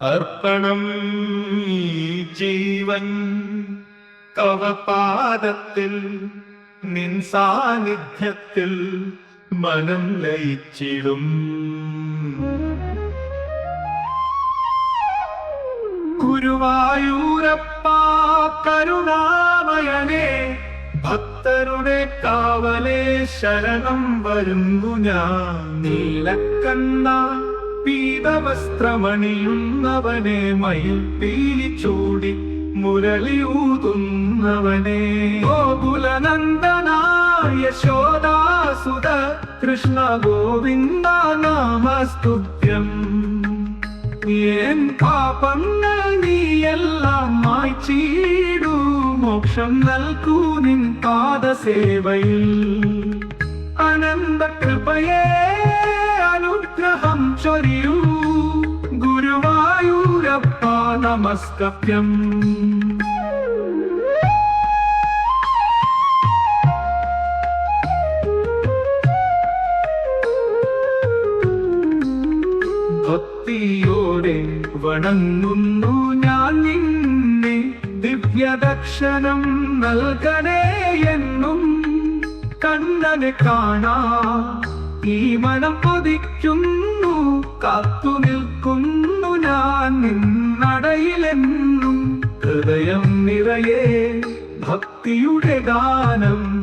അർപ്പണം ജീവൻ തവ പാദത്തിൽ നിൻ സാന്നിധ്യത്തിൽ മനം ലയിച്ചിടും. ഗുരുവായൂരപ്പ കരുണാമയനെ ഭക്തരുടെ കാവലേ ശരണം വരുന്നു ഞാൻ. നീലക്കണ്ണ പീതവസ്ത്രമണിയുന്നവനെ മയിൽ പീലി ചൂടി മുരളിയൂതുന്നവനെ. ഗോകുലനന്ദനായ യശോദാസുത കൃഷ്ണ ഗോവിന്ദ നാമസ്തുഭ്യം എൻ പാപങ്ങൾ നീയെല്ലാം മായ്ച്ചീടൂ മോക്ഷം നൽകൂ നിൻ പാദസേവയിൽ. അനന്ത കൃപയേ നമസ്കപ്യം ഭക്തിയോടെ വണങ്ങുന്നു ഞാൻ നിന്നെ ദിവ്യദക്ഷണം നൽകണേ എന്നും. കണ്ണനെ കാണാ ഈ മനം പൊതിക്കുന്നു കാത്തു നിൽക്കുന്നു. ഞാൻ നിന്നടയിലെന്നും ഹൃദയം നിറയെ ഭക്തിയുടെ ഗാനം.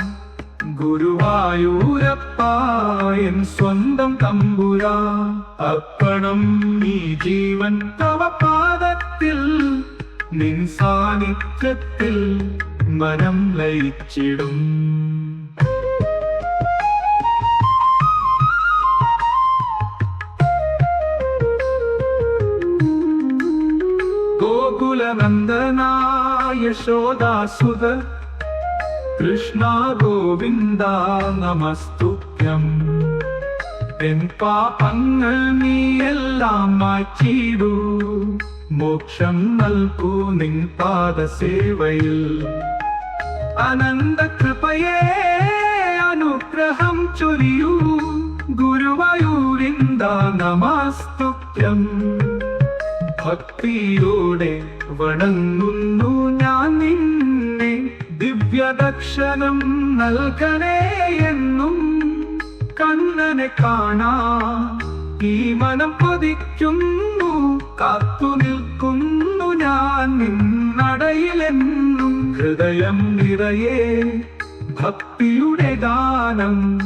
ഗുരുവായൂരപ്പായൻ സ്വന്തം തമ്പുരാ. അപ്പണം ഈ ജീവൻ തവ പാദത്തിൽ നിൻ സാന്നിധ്യത്തിൽ മനം ലയിച്ചിടും. ഗോകുലനന്ദനായ യശോദാസുത. കൃഷ്ണ ഗോവിന്ദ നമസ്തുഭ്യം. എൻ പാപങ്ങൾ നീയെല്ലാം മാറ്റിയിടൂ. മോക്ഷം നൽകൂ നിൻ പാദസേവയിൽ. അനന്ത കൃപയേ അനുഗ്രഹം ചൊരിയൂ. ഗുരുവായൂരിന്ദ നമസ്തുഭ്യം. ഭക്തിയോടെ വണങ്ങുന്നു ഞാൻ നിന്നെ. ദിവ്യദക്ഷണം നൽകണേ എന്നും കണ്ണനെ കാണാ. ഈ മനം പതിക്കുന്നു കാത്തു നിൽക്കുന്നു ഞാൻ നിന്നടയിലെന്നും. ഹൃദയം നിറയെ ഭക്തിയുടെ ദാനം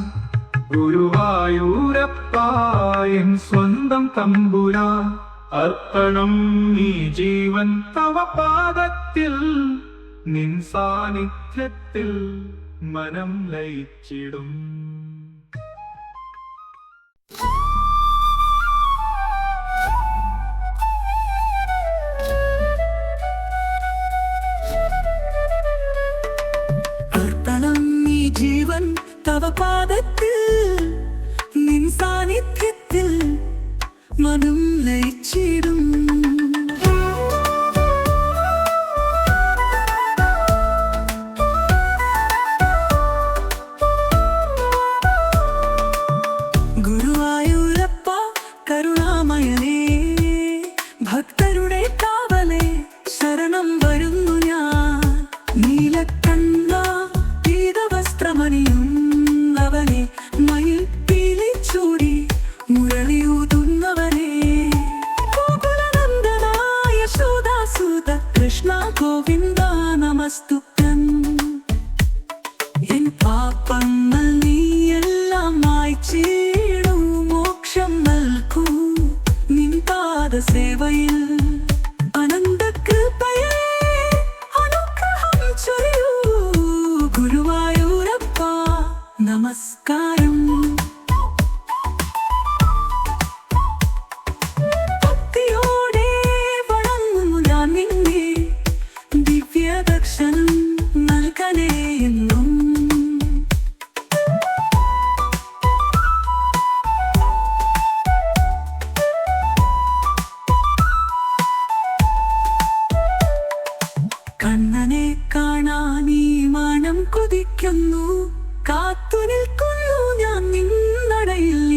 ഗുരുവായൂരപ്പായും സ്വന്തം തമ്പുരാ അർപ്പണം നീ ജീവൻ തവ പാദത്തിൽ നിൻ സാന്നിധ്യത്തിൽ മനം ലയിച്ചിടും. അർപ്പണം ഈ ജീവൻ തവ പാദത്തിൽ നിൻ സാന്നിധ്യത്തിൽ മനം നമസ്തുഭ്യം കണ്ണനെ കാണാൻ ഈ മണം കൊതിക്കുന്നു. കാത്തു നിൽക്കുന്നു ഞാൻ നിന്നടയില്ല